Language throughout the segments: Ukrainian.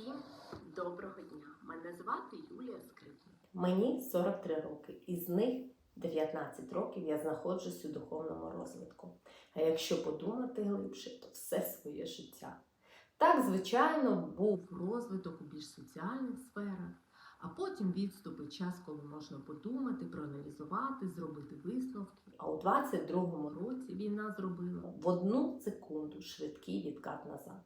Всім доброго дня! Мене звати Юлія Скрипник. Мені 43 роки, із них 19 років я знаходжусь у духовному розвитку. А якщо подумати глибше, то все своє життя. Так, звичайно, був Розвиток у більш соціальних сферах, а потім відступи час, коли можна подумати, проаналізувати, зробити висновки. а у 22-му році війна зробила. в одну секунду швидкий відкат назад,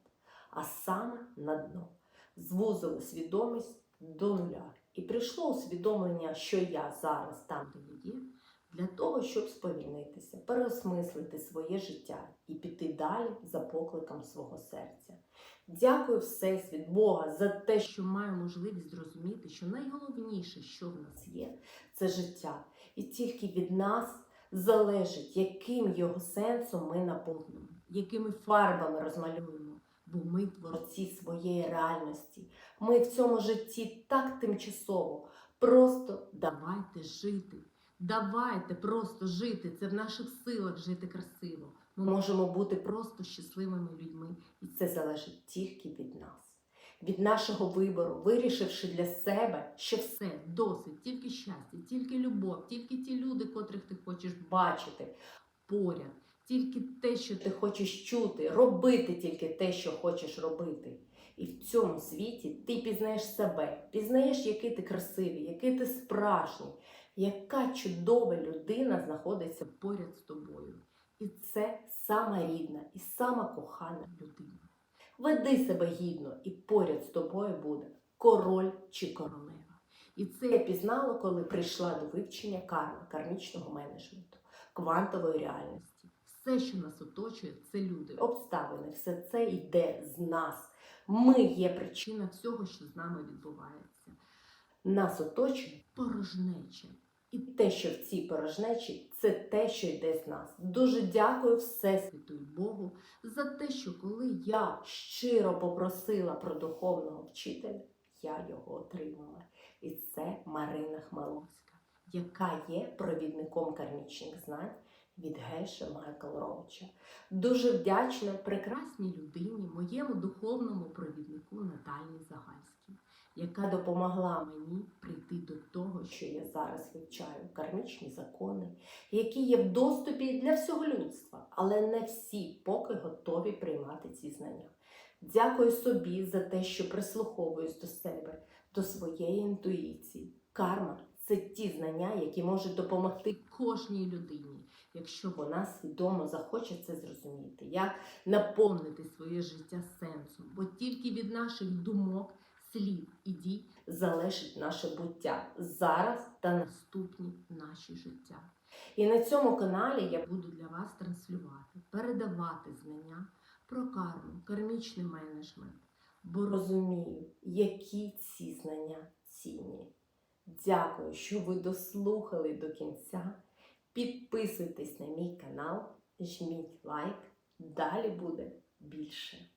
а саме на дно. Звузило свідомість до нуля. І прийшло усвідомлення, що я зараз там, де є, для того, щоб сповільнитися, переосмислити своє життя і піти далі за покликом свого серця. Дякую Всесвіт Бога за те, що маю можливість зрозуміти, що найголовніше, що в нас є, це життя. І тільки від нас залежить, яким його сенсом ми наповнимо, якими фарбами розмалюємо. Бо ми творці. своєї реальності. Ми в цьому житті так тимчасово. Просто Давайте жити. Давайте просто жити. Це в наших силах жити красиво. Ми можемо бути просто щасливими людьми. і це залежить тільки від нас, від нашого вибору, вирішивши для себе, що Все, досить, тільки щастя, тільки любов, тільки ті люди, котрих ти хочеш бачити, поряд, тільки те, що ти хочеш чути, робити тільки те, що хочеш робити. І в цьому світі ти пізнаєш себе, пізнаєш, який ти красивий, який ти справжній, яка чудова людина знаходиться поряд з тобою. І це сама рідна і сама кохана. Людина, Веди себе гідно, і поряд з тобою буде король чи королева. І Це я пізнала, коли прийшла до вивчення карми, кармічного менеджменту, квантової реальності. Все, що нас оточує, це люди. Обставини, все це йде з нас. Ми є. Причина всього, що з нами відбувається. Нас оточує, Порожнеча. і те, що в цій порожнечі, це те, що йде з нас. Дуже дякую Всесвіту. Святую Богу за те, що коли Я щиро попросила про духовного вчителя, я його отримала. І це Марина Хмеловська, яка є провідником кармічних знань від Геша Майкл Роуча. Дуже вдячна прекрасній людині, моєму духовному провіднику Наталії Загальській, яка допомогла мені, прийти до того, що я зараз вивчаю кармічні закони, які є в доступі для всього людства, але не всі поки готові приймати ці знання. Дякую собі за те, що прислуховуюсь до себе, до своєї інтуїції. Карма це ті знання, які можуть допомогти, кожній людині, якщо вона свідомо захоче це зрозуміти, як наповнити своє життя сенсом, бо тільки від наших думок, слів і дій залежить наше буття зараз та наступні наші життя. і на цьому каналі Я буду для вас транслювати, передавати знання про карму, кармічний менеджмент, бо розумію, які ці знання цінні. Дякую, що ви дослухали до кінця. Підписуйтесь на мій канал, жміть лайк. Далі буде більше.